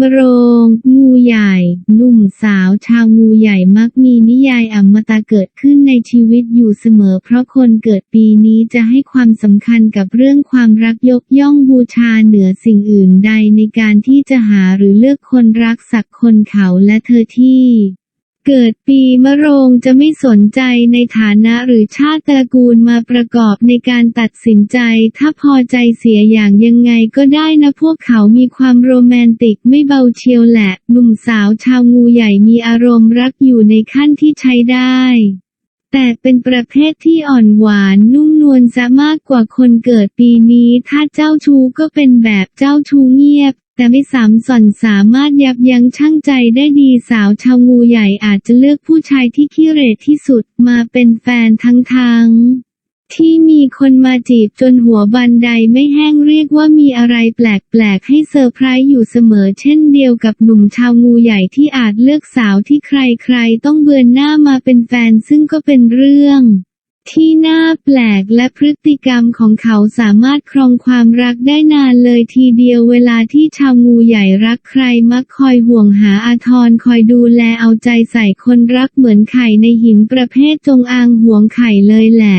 มโรง งูใหญ่ หนุ่มสาวชาวงูใหญ่มักมีนิยายอมตะเกิดขึ้นในชีวิตอยู่เสมอ เพราะคนเกิดปีนี้จะให้ความสำคัญกับเรื่องความรักยกย่องบูชาเหนือสิ่งอื่นใดในการที่จะหาหรือเลือกคนรักสักคนเขาและเธอที่ เกิดปีมะโรงจะไม่สนใจในฐานะหรือชาติตระกูลมาประกอบในการตัดสินใจ ถ้าพอใจเสียอย่างยังไงก็ได้นะพวกเขามีความโรแมนติกไม่เบาเชียวแหละ หนุ่มสาวชาวงูใหญ่มีอารมณ์รักอยู่ในขั้นที่ใช้ได้แต่เป็นประเภทที่อ่อนหวานนุ่มนวลซะมากกว่าคนเกิดปีนี้ ถ้าเจ้าชู้ก็เป็นแบบเจ้าชู้เงียบ แต่ไม่สามส่อนสามารถยับยั้งชั่งใจได้ดีสาวชาวงูใหญ่อาจจะเลือกผู้ชายที่ขี้เร่ที่สุดมาเป็นแฟนทั้งทางที่มีคนมาจีบจนหัวบันไดไม่แห้งเรียกว่ามีอะไรแปลกๆ ให้เซอร์ไพรส์อยู่เสมอเช่นเดียวกับหนุ่มชาวงูใหญ่ที่อาจเลือกสาวที่ใครๆ ต้องเบือนหน้ามาเป็นแฟนซึ่งก็เป็นเรื่อง ที่น่าแปลกและพฤติกรรมของเขาสามารถครองความรักได้นานเลยทีเดียวเวลาที่ชาวงูใหญ่รักใครมักคอยห่วงหาอาทรคอยดูแลเอาใจใส่คนรักเหมือนไข่ในหินประเภทจงอางห่วงไข่เลยแหละ